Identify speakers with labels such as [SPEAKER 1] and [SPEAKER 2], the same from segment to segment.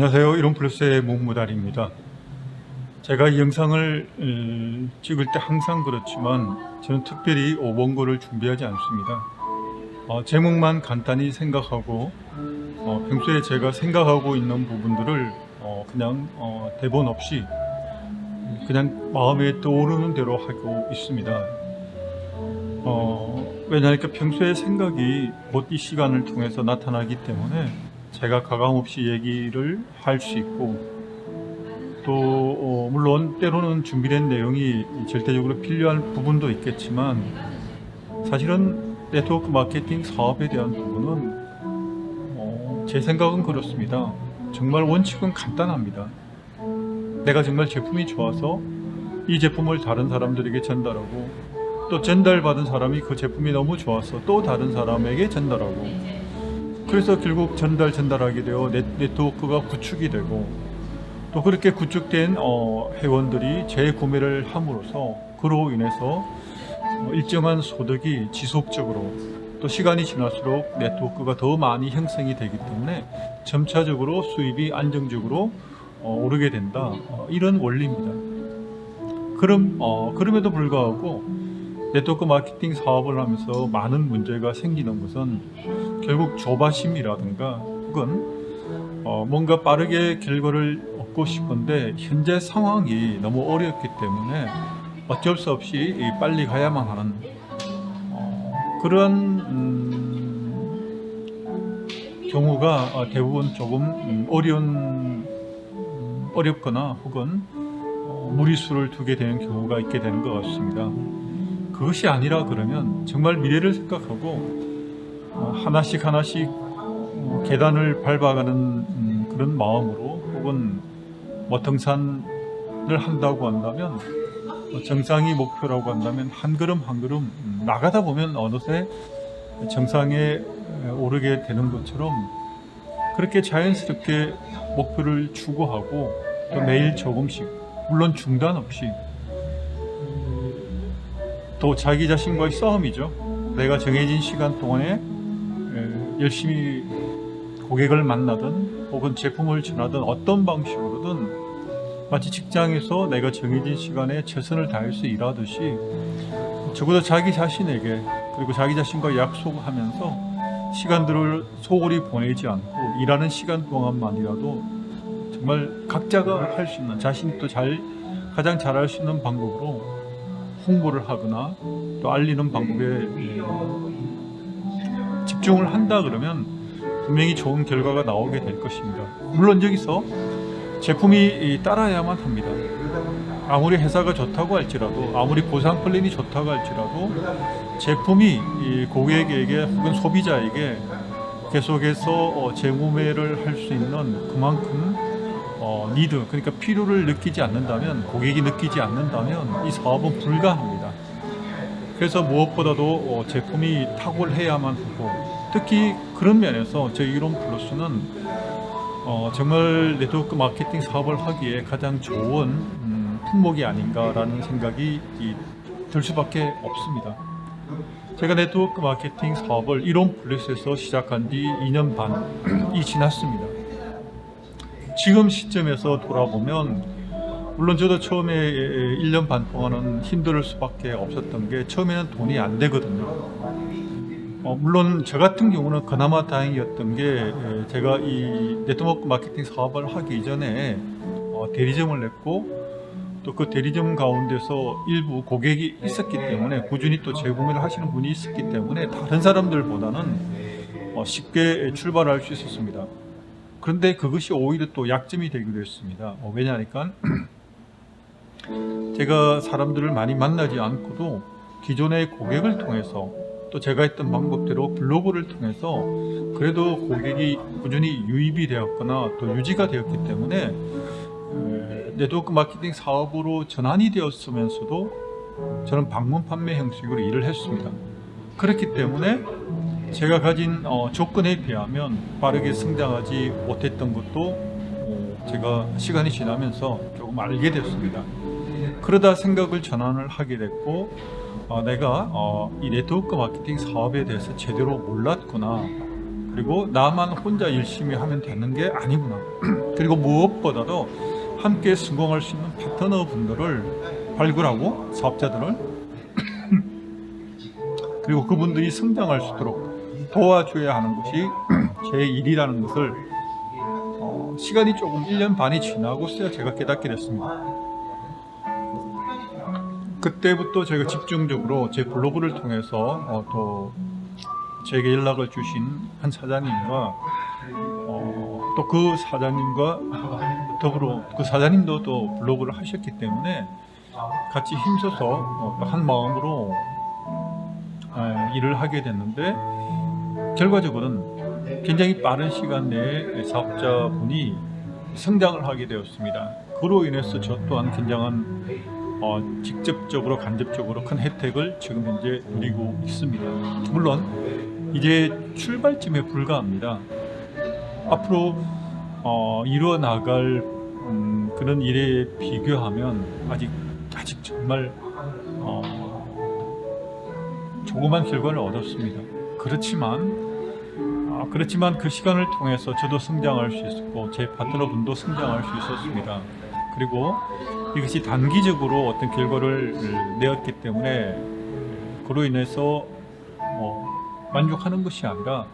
[SPEAKER 1] 안녕하세요. 이론플러스의 문무달입니다. 제가 이 영상을 음, 찍을 때 항상 그렇지만 저는 특별히 원고를 준비하지 않습니다. 어, 제목만 간단히 생각하고 어, 평소에 제가 생각하고 있는 부분들을 어, 그냥 어, 대본 없이 그냥 마음에 떠오르는 대로 하고 있습니다. 어, 왜냐하니까 평소에 생각이 곧 이 시간을 통해서 나타나기 때문에 제가 가감없이 얘기를 할 수 있고 또 어, 물론 때로는 준비된 내용이 절대적으로 필요한 부분도 있겠지만 사실은 네트워크 마케팅 사업에 대한 부분은 어, 제 생각은 그렇습니다. 정말 원칙은 간단합니다. 내가 정말 제품이 좋아서 이 제품을 다른 사람들에게 전달하고 또 전달받은 사람이 그 제품이 너무 좋아서 또 다른 사람에게 전달하고 그래서 결국 전달 전달하게 되어 네, 네트워크가 구축이 되고 또 그렇게 구축된 어, 회원들이 재구매를 함으로써 그로 인해서 어, 일정한 소득이 지속적으로 또 시간이 지날수록 네트워크가 더 많이 형성이 되기 때문에 점차적으로 수입이 안정적으로 어, 오르게 된다 어, 이런 원리입니다. 그럼 어, 그럼에도 불구하고 네트워크 마케팅 사업을 하면서 많은 문제가 생기는 것은 결국 조바심이라든가 혹은 어, 뭔가 빠르게 결과를 얻고 싶은데 현재 상황이 너무 어렵기 때문에 어쩔 수 없이 이 빨리 가야만 하는 어, 그런 음, 경우가 어, 대부분 조금 음, 어려운 음, 어렵거나 혹은 어, 무리수를 두게 되는 경우가 있게 되는 것 같습니다. 그것이 아니라 그러면 정말 미래를 생각하고 어, 하나씩 하나씩 어, 계단을 밟아가는 음, 그런 마음으로 혹은 뭐 등산을 한다고 한다면 어, 정상이 목표라고 한다면 한 걸음 한 걸음 음, 나가다 보면 어느새 정상에 에, 오르게 되는 것처럼 그렇게 자연스럽게 목표를 추구하고 또 매일 조금씩 물론 중단 없이 또 자기 자신과의 싸움이죠. 내가 정해진 시간 동안에 에, 열심히 고객을 만나든 혹은 제품을 전하든 어떤 방식으로든 마치 직장에서 내가 정해진 시간에 최선을 다해서 일하듯이 적어도 자기 자신에게 그리고 자기 자신과 약속하면서 시간들을 소홀히 보내지 않고 일하는 시간 동안만이라도 정말 각자가 할 수 있는 자신이 또 잘 가장 잘할 수 있는 방법으로 홍보를 하거나 또 알리는 방법에 예, 집중을 한다 그러면 분명히 좋은 결과가 나오게 될 것입니다. 물론 여기서 제품이 따라야만 합니다. 아무리 회사가 좋다고 할지라도 아무리 보상 플랜이 좋다고 할지라도 제품이 이 고객에게 혹은 소비자에게 계속해서 어, 재구매를 할 수 있는 그만큼 어, 니드 그러니까 필요를 느끼지 않는다면 고객이 느끼지 않는다면 이 사업은 불가합니다. 그래서 무엇보다도 어, 제품이 탁월해야만 하고 특히 그런 면에서 저희 이론 플러스는 어, 정말 네트워크 마케팅 사업을 하기에 가장 좋은 음, 품목이 아닌가라는 생각이 이, 들 수밖에 없습니다. 제가 네트워크 마케팅 사업을 이론 플러스에서 시작한 지 2년 반이 지났습니다. 지금 시점에서 돌아보면 물론 저도 처음에 1년 반 동안은 힘들 수밖에 없었던 게 처음에는 돈이 안 되거든요. 어, 물론 저 같은 경우는 그나마 다행이었던 게 에, 제가 이 네트워크 마케팅 사업을 하기 이전에 어, 대리점을 냈고 또 그 대리점 가운데서 일부 고객이 있었기 때문에 꾸준히 또 재구매를 하시는 분이 있었기 때문에 다른 사람들보다는 어, 쉽게 출발할 수 있었습니다. 그런데 그것이 오히려 또 약점이 되기도 했습니다. 어, 왜냐하니까 제가 사람들을 많이 만나지 않고도 기존의 고객을 통해서 또 제가 했던 방법대로 블로그를 통해서 그래도 고객이 꾸준히 유입이 되었거나 또 유지가 되었기 때문에 에, 네트워크 마케팅 사업으로 전환이 되었으면서도 저는 방문 판매 형식으로 일을 했습니다. 그렇기 때문에 제가 가진 어, 조건에 비하면 빠르게 성장하지 못했던 것도 어, 제가 시간이 지나면서 조금 알게 됐습니다. 그러다 생각을 전환을 하게 됐고 어, 내가 어, 이 네트워크 마케팅 사업에 대해서 제대로 몰랐구나 그리고 나만 혼자 열심히 하면 되는 게 아니구나. 그리고 무엇보다도 함께 성공할 수 있는 파트너 분들을 발굴하고 사업자들을 그리고 그분들이 성장할 수 있도록 도와줘야 하는 것이 제 일이라는 것을 어, 시간이 조금 1년 반이 지나고 서야 제가 깨닫게 됐습니다. 그때부터 제가 집중적으로 제 블로그를 통해서 어, 또 제게 연락을 주신 한 사장님과 어, 또 그 사장님과 더불어 그 사장님도 또 블로그를 하셨기 때문에 같이 힘써서 어, 또한 마음으로 어, 일을 하게 됐는데 결과적으로는 굉장히 빠른 시간 내에 사업자분이 성장을 하게 되었습니다. 그로 인해서 저 또한 굉장한 어, 직접적으로 간접적으로 큰 혜택을 지금 현재 누리고 있습니다. 물론 이제 출발점에 불과합니다. 앞으로 어, 이루어 나갈 음, 그런 일에 비교하면 아직 아직 정말 어, 조그만 결과를 얻었습니다. 그렇지만 아, 그렇지만 그 시간을 통해서 저도 성장할 수 있었고 제 파트너분도 성장할 수 있었습니다. 그리고 이것이 단기적으로 어떤 결과를 내었기 때문에 그로 인해서 어, 만족하는 것이 아니라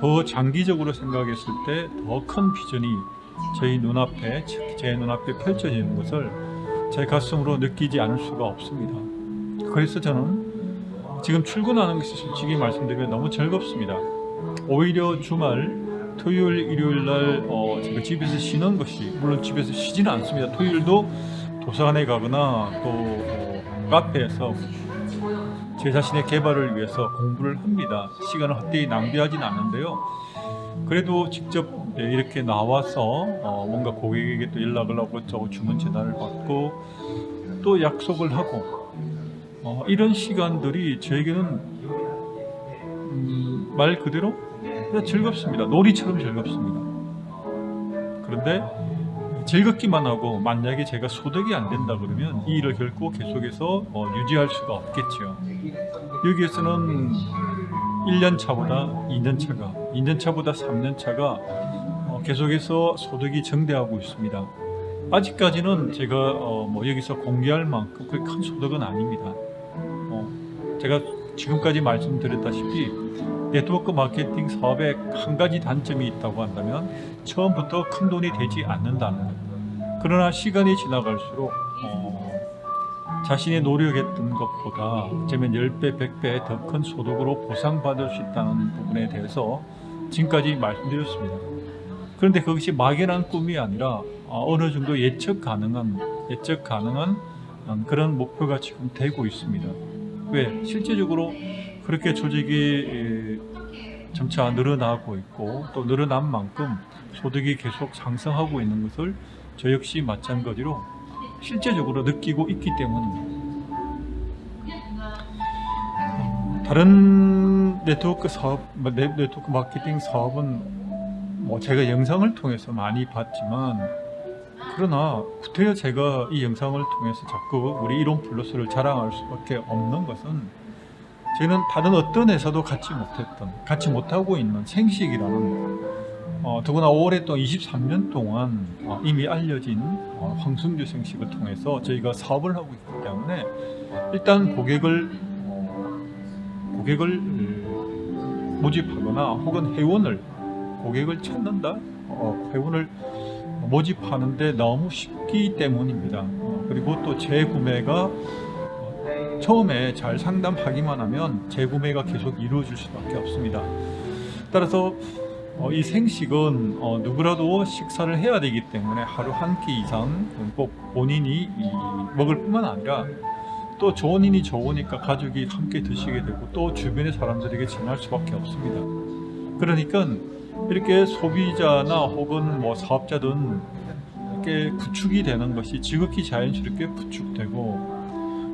[SPEAKER 1] 더 장기적으로 생각했을 때 더 큰 비전이 저희 눈앞에 제 눈앞에 펼쳐지는 것을 제 가슴으로 느끼지 않을 수가 없습니다. 그래서 저는 지금 출근하는 것이 솔직히 말씀드리면 너무 즐겁습니다. 오히려 주말 토요일 일요일 날 어, 제가 집에서 쉬는 것이 물론 집에서 쉬지는 않습니다. 토요일도 도서관에 가거나 또 어, 카페에서 제 자신의 개발을 위해서 공부를 합니다. 시간을 헛되이 낭비하진 않는데요. 그래도 직접 네, 이렇게 나와서 어, 뭔가 고객에게 또 연락을 하고 저 주문 전화를 받고 또 약속을 하고 어, 이런 시간들이 저에게는 음, 말 그대로 그냥 즐겁습니다. 놀이처럼 즐겁습니다. 그런데 즐겁기만 하고 만약에 제가 소득이 안 된다 그러면 이 일을 결코 계속해서 어, 유지할 수가 없겠죠. 여기에서는 1년 차보다 2년 차가, 2년 차보다 3년 차가 어, 계속해서 소득이 증대하고 있습니다. 아직까지는 제가 어, 뭐 여기서 공개할 만큼 큰 소득은 아닙니다. 어, 제가 지금까지 말씀드렸다시피 네트워크 마케팅 사업에 한 가지 단점이 있다고 한다면 처음부터 큰 돈이 되지 않는다는 것. 그러나 시간이 지나갈수록 어, 자신이 노력했던 것보다 어쩌면 10배, 100배 더 큰 소득으로 보상받을 수 있다는 부분에 대해서 지금까지 말씀드렸습니다. 그런데 그것이 막연한 꿈이 아니라 어, 어느 정도 예측 가능한 예측 가능한 음, 그런 목표가 지금 되고 있습니다. 왜 실제적으로 그렇게 조직이 에, 점차 늘어나고 있고 또 늘어난 만큼 소득이 계속 상승하고 있는 것을 저 역시 마찬가지로 실제적으로 느끼고 있기 때문입니다. 다른 네트워크 사업, 뭐 네- 네트워크 마케팅 사업은 뭐 제가 영상을 통해서 많이 봤지만 그러나 구태여 제가 이 영상을 통해서 자꾸 우리 이론 플러스를 자랑할 수밖에 없는 것은 저는 다른 어떤 회사도 갖지 못했던, 갖지 못하고 있는 생식이라는 어, 더구나 오랫동안 23년 동안 어, 이미 알려진 어, 황승주 생식을 통해서 저희가 사업을 하고 있기 때문에 일단 고객을 어, 고객을 음, 모집하거나 혹은 회원을 고객을 찾는다, 어, 회원을 모집하는데 너무 쉽기 때문입니다. 어, 그리고 또 재구매가 어, 처음에 잘 상담하기만 하면 재구매가 계속 이루어질 수밖에 없습니다. 따라서 어, 이 생식은 어, 누구라도 식사를 해야 되기 때문에 하루 한 끼 이상 꼭 본인이 이, 먹을 뿐만 아니라 또 좋은 인이 좋으니까 가족이 함께 드시게 되고 또 주변의 사람들에게 전할 수밖에 없습니다. 그러니까 이렇게 소비자나 혹은 뭐 사업자든 이렇게 구축이 되는 것이 지극히 자연스럽게 구축되고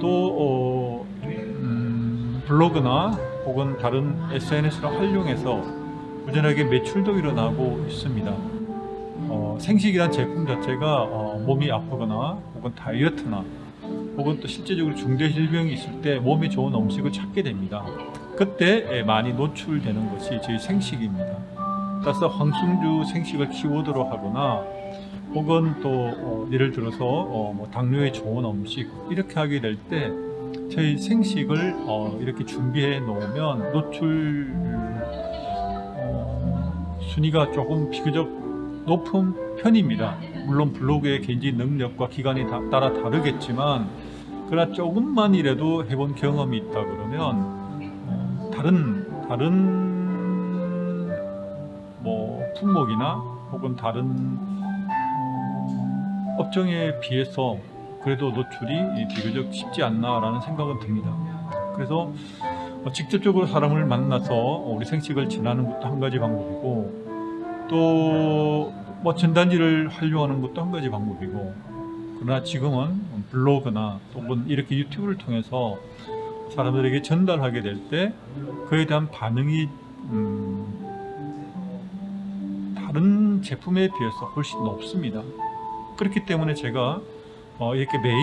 [SPEAKER 1] 또 어, 음, 블로그나 혹은 다른 SNS를 활용해서 꾸준하게 매출도 일어나고 있습니다. 어, 생식이란 제품 자체가 어, 몸이 아프거나 혹은 다이어트나 혹은 또 실제적으로 중대 질병이 있을 때 몸에 좋은 음식을 찾게 됩니다. 그때 예, 많이 노출되는 것이 저희 생식입니다. 따라서 황승주 생식을 키우도록 하거나 혹은 또 어, 예를 들어서 어, 뭐 당뇨에 좋은 음식 이렇게 하게 될 때 저희 생식을 어, 이렇게 준비해 놓으면 노출 어, 순위가 조금 비교적 높은 편입니다. 물론 블로그의 개인적인 능력과 기간이 다- 따라 다르겠지만 그러나 조금만이라도 해본 경험이 있다 그러면 어, 다른 다른 뭐 품목이나 혹은 다른 어, 업종에 비해서 그래도 노출이 비교적 쉽지 않나라는 생각은 듭니다. 그래서 어, 직접적으로 사람을 만나서 우리 생식을 지나는 것도 한 가지 방법이고 또 뭐 전단지를 활용하는 것도 한 가지 방법이고 그러나 지금은 블로그나 혹은 이렇게 유튜브를 통해서 사람들에게 전달하게 될 때 그에 대한 반응이 음, 다른 제품에 비해서 훨씬 높습니다. 그렇기 때문에 제가 어, 이렇게 매일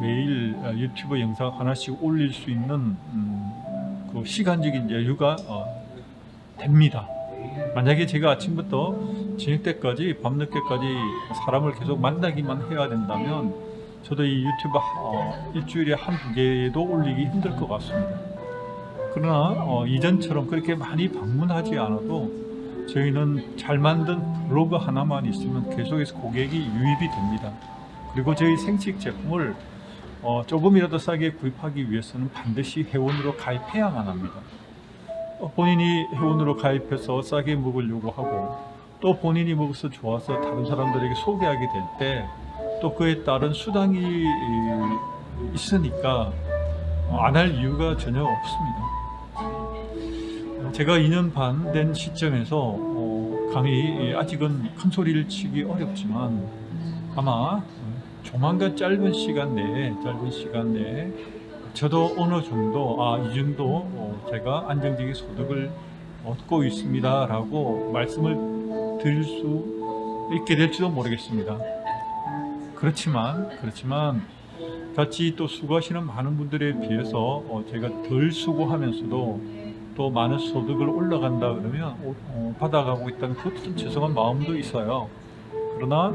[SPEAKER 1] 매일 어, 유튜브 영상 하나씩 올릴 수 있는 음, 그 시간적인 여유가 어, 됩니다. 만약에 제가 아침부터 저녁 때까지 밤늦게까지 사람을 계속 만나기만 해야 된다면 저도 이 유튜브 어, 일주일에 한 두 개도 올리기 힘들 것 같습니다. 그러나 어, 이전처럼 그렇게 많이 방문하지 않아도 저희는 잘 만든 블로그 하나만 있으면 계속해서 고객이 유입이 됩니다. 그리고 저희 생식 제품을 어, 조금이라도 싸게 구입하기 위해서는 반드시 회원으로 가입해야만 합니다. 어, 본인이 회원으로 가입해서 싸게 먹으려고 하고 또 본인이 먹어서 좋아서 다른 사람들에게 소개하게 될 때 또 그에 따른 수당이 이, 있으니까 안 할 이유가 전혀 없습니다. 제가 2년 반 된 시점에서 어, 감히 아직은 큰 소리를 치기 어렵지만 아마 조만간 짧은 시간 내에 짧은 시간 내에 저도 어느 정도 아 이 정도 어, 제가 안정적인 소득을 얻고 있습니다라고 말씀을 드릴 수 있게 될지도 모르겠습니다. 그렇지만 그렇지만 같이 또 수고하시는 많은 분들에 비해서 어, 제가 덜 수고하면서도 또 많은 소득을 올라간다 그러면 어, 어, 받아가고 있다는 좀 죄송한 마음도 있어요. 그러나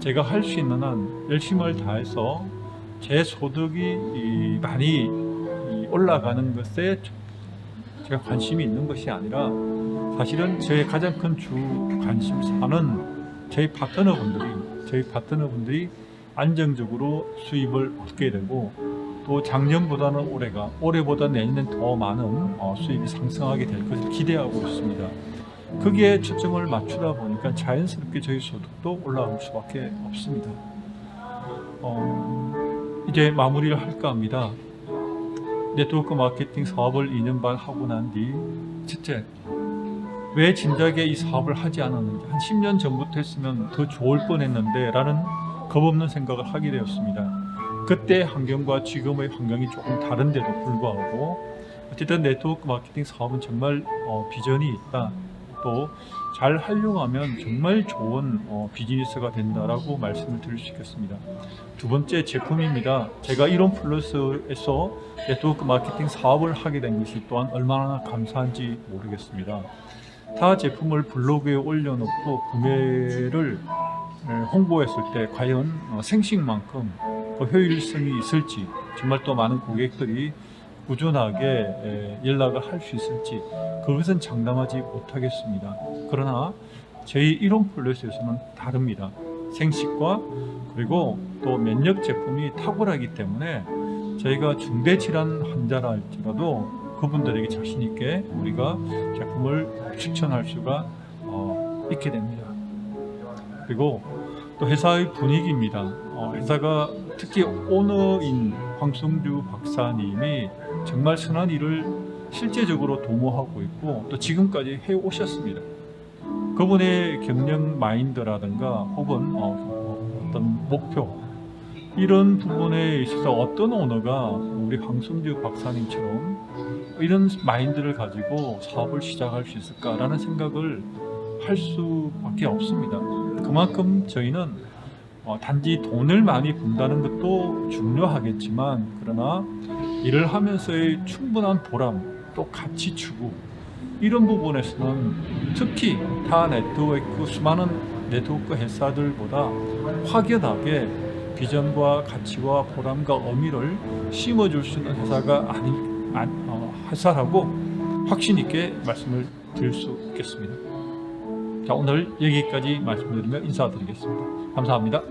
[SPEAKER 1] 제가 할 수 있는 한 열심을 다해서 제 소득이 이 많이 이 올라가는 것에 제가 관심이 있는 것이 아니라 사실은 저의 가장 큰 주 관심사는 저희 파트너분들이 저희 파트너분들이 안정적으로 수입을 얻게 되고 또 작년보다는 올해가 올해보다 내년엔 더 많은 어, 수입이 상승하게 될 것을 기대하고 있습니다. 거기에 초점을 맞추다 보니까 자연스럽게 저희 소득도 올라올 수밖에 없습니다. 어, 이제 마무리를 할까 합니다. 네트워크 마케팅 사업을 2년 반 하고 난 뒤 첫째, 왜 진작에 이 사업을 하지 않았는지 한 10년 전부터 했으면 더 좋을 뻔했는데 라는 겁없는 생각을 하게 되었습니다. 그때 환경과 지금의 환경이 조금 다른데도 불구하고 어쨌든 네트워크 마케팅 사업은 정말 어, 비전이 있다. 또 잘 활용하면 정말 좋은 어, 비즈니스가 된다라고 말씀을 드릴 수 있겠습니다. 두 번째 제품입니다. 제가 이론 플러스에서 네트워크 마케팅 사업을 하게 된 것이 또한 얼마나 감사한지 모르겠습니다. 타 제품을 블로그에 올려놓고 구매를 에, 홍보했을 때 과연 어, 생식만큼 그 효율성이 있을지 정말 또 많은 고객들이 꾸준하게 에, 연락을 할 수 있을지 그것은 장담하지 못하겠습니다. 그러나 저희 이론 플러스에서는 다릅니다. 생식과 그리고 또 면역 제품이 탁월하기 때문에 저희가 중대 질환 환자라 할지라도 그분들에게 자신 있게 우리가 제품을 추천할 수가 어, 있게 됩니다. 그리고 또 회사의 분위기입니다. 어, 회사가 특히 오너인 황성주 박사님이 정말 선한 일을 실제적으로 도모하고 있고 또 지금까지 해 오셨습니다. 그분의 경영 마인드라든가 혹은 어, 어떤 목표 이런 부분에 있어서 어떤 오너가 우리 황성주 박사님처럼 이런 마인드를 가지고 사업을 시작할 수 있을까라는 생각을 할 수밖에 없습니다. 그만큼 저희는 어, 단지 돈을 많이 번다는 것도 중요하겠지만 그러나 일을 하면서의 충분한 보람 또 가치 추구 이런 부분에서는 특히 타 네트워크 수많은 네트워크 회사들보다 확연하게 비전과 가치와 보람과 의미를 심어줄 수 있는 회사가 아니 아, 어, 회사라고 확신 있게 말씀을 드릴 수 있겠습니다. 자 오늘 여기까지 말씀드리며 인사드리겠습니다. 감사합니다.